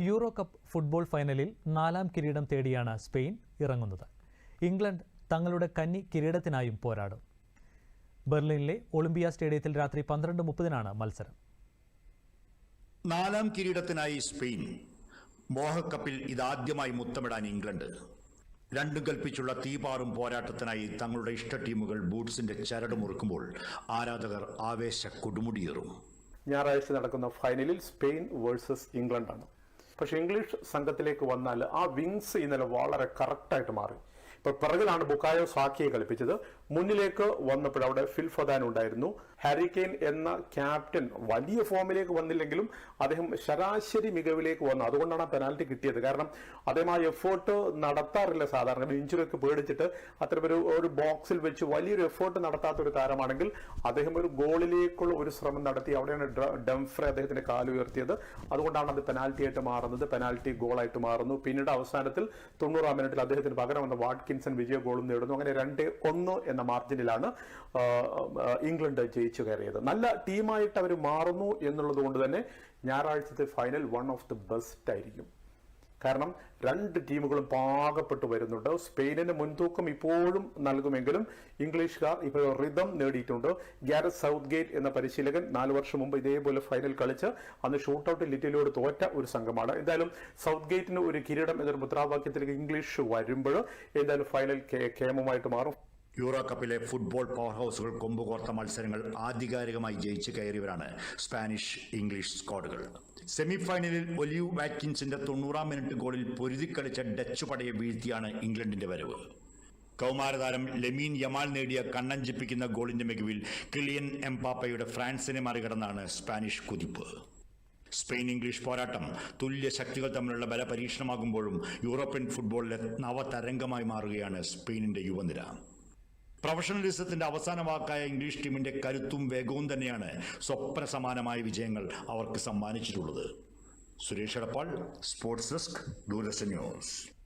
Euro cup football ഫൈനലിൽ നാലാം കിരീടം തേടിയാണ് സ്പെയിൻ ഇറങ്ങുന്നത്. ഇംഗ്ലണ്ട് തങ്ങളുടെ കന്നി കിരീടത്തിനായും പോരാടും. ബെർലിനിലെ ഒളിമ്പിയ സ്റ്റേഡിയത്തിൽ രാത്രി പന്ത്രണ്ട് മുപ്പതിനാണ് മത്സരം. നാലാം കിരീടത്തിനായി സ്പെയിൻ മോഹക്കപ്പിൽ ഇതാദ്യമായി മുത്തമിടാൻ ഇംഗ്ലണ്ട്. രണ്ടും കൽപ്പിച്ചുള്ള തീപാറും പോരാട്ടത്തിനായി തങ്ങളുടെ ഇഷ്ട ടീമുകൾ ബൂട്ട്സിന്റെ ചരട് മുറുക്കുമ്പോൾ ആരാധകർ ആവേശ കൊടുമുടിയേറും. ഞായറാഴ്ച നടക്കുന്ന ഫൈനലിൽ സ്പെയിൻ വേഴ്സസ് ഇംഗ്ലണ്ടാണ്. പക്ഷെ ഇംഗ്ലീഷ് സംഘത്തിലേക്ക് വന്നാൽ ആ വിങ്സ് ഇന്നലെ വളരെ കറക്റ്റായിട്ട് മാറി. ഇപ്പൊ പിറകിലാണ് ബുക്കായോ സാക്കിയെ കളിപ്പിച്ചത്. മുന്നിലേക്ക് വന്നപ്പോൾ അവിടെ ഫിൽ ഫദാൻ ഉണ്ടായിരുന്നു. ഹാരി കെയ്ൻ എന്ന ക്യാപ്റ്റൻ വലിയ ഫോമിലേക്ക് വന്നില്ലെങ്കിലും അദ്ദേഹം ശരാശരി മികവിലേക്ക് വന്നു. അതുകൊണ്ടാണ് പെനാൽറ്റി കിട്ടിയത്. കാരണം അദ്ദേഹം ആ എഫേർട്ട് നടത്താറില്ല സാധാരണ. ഇഞ്ചുറി ഒക്കെ പേടിച്ചിട്ട് അത്തരമൊരു ഒരു ബോക്സിൽ വെച്ച് വലിയൊരു എഫേർട്ട് നടത്താത്ത ഒരു താരമാണെങ്കിൽ അദ്ദേഹം ഒരു ഗോളിലേക്കുള്ള ഒരു ശ്രമം നടത്തി അവിടെയാണ് ഡംഫ്രെ അദ്ദേഹത്തിന്റെ കാൽ ഉയർത്തിയത്. അതുകൊണ്ടാണ് അത് പെനാൽറ്റി ആയിട്ട് മാറുന്നത്. പെനാൽറ്റി ഗോളായിട്ട് മാറുന്നു. പിന്നീട് അവസാനത്തിൽ തൊണ്ണൂറാം മിനിറ്റിൽ അദ്ദേഹത്തിന് പകരം വന്ന വാട്കിൻസൺ വിജയ ഗോളും നേടുന്നു. അങ്ങനെ രണ്ട് ഒന്ന് എന്ന മാർജിനിലാണ് ഇംഗ്ലണ്ട് ജയിച്ചു കയറിയത്. നല്ല ടീമായിട്ട് അവർ മാറുന്നു എന്നുള്ളത് കൊണ്ട് തന്നെ ഞായറാഴ്ചത്തെ final one of the best ആയിരിക്കും. കാരണം രണ്ട് ടീമുകളും പാകപ്പെട്ട് വരുന്നുണ്ട്. സ്പെയിനിന് മുൻതൂക്കം ഇപ്പോഴും നൽകുമെങ്കിലും ഇംഗ്ലീഷുകാർ ഇപ്പോൾ റിതം നേടിയിട്ടുണ്ട്. ഗ്യാരസ് സൗത്ത് ഗേറ്റ് എന്ന പരിശീലകൻ നാല് വർഷം മുമ്പ് ഇതേപോലെ ഫൈനൽ കളിച്ച് അന്ന് ഷൂട്ടൌട്ടിൽ ലിറ്റിലോട് തോറ്റ ഒരു സംഘമാണ്. എന്തായാലും സൗത്ത് ഗേറ്റിന് ഒരു കിരീടം എന്നൊരു മുദ്രാവാക്യത്തിലേക്ക് ഇംഗ്ലീഷ് വരുമ്പോൾ എന്തായാലും ഫൈനൽ കേമമായിട്ട് മാറും. യൂറോ കപ്പിലെ ഫുട്ബോൾ പവർ ഹൗസുകൾ കൊമ്പുകോർത്ത മത്സരങ്ങൾ ആധികാരികമായി ജയിച്ച് കയറിയവരാണ് സ്പാനിഷ് ഇംഗ്ലീഷ് സ്ക്വാഡുകൾ. സെമി ഫൈനലിൽ ഒലിയു വാറ്റ്കിൻസിന്റെ തൊണ്ണൂറാം മിനിറ്റ് ഗോളിൽ പൊരുതിക്കളിച്ച ഡച്ച് പടയെ വീഴ്ത്തിയാണ് ഇംഗ്ലണ്ടിന്റെ വരവ്. കൗമാരതാരം ലെമീൻ യമാൽ നേടിയ കണ്ണഞ്ചിപ്പിക്കുന്ന ഗോളിന്റെ മികവിൽ കിളിയൻ എംപാപ്പയുടെ ഫ്രാൻസിനെ മറികടന്നാണ് സ്പാനിഷ് കുതിപ്പ്. സ്പെയിൻ ഇംഗ്ലീഷ് പോരാട്ടം തുല്യ ശക്തികൾ തമ്മിലുള്ള ബല പരീക്ഷണമാകുമ്പോഴും യൂറോപ്യൻ ഫുട്ബോളിലെ നവതരംഗമായി മാറുകയാണ് സ്പെയിനിന്റെ യുവനിര. പ്രൊഫഷണലിസത്തിന്റെ അവസാന വാക്കായ ഇംഗ്ലീഷ് ടീമിന്റെ കരുത്തും വേഗവും തന്നെയാണ് സ്വപ്ന സമാനമായ വിജയങ്ങൾ അവർക്ക് സമ്മാനിച്ചിട്ടുള്ളത്. Suresh Edappal sports desk Doordarshan news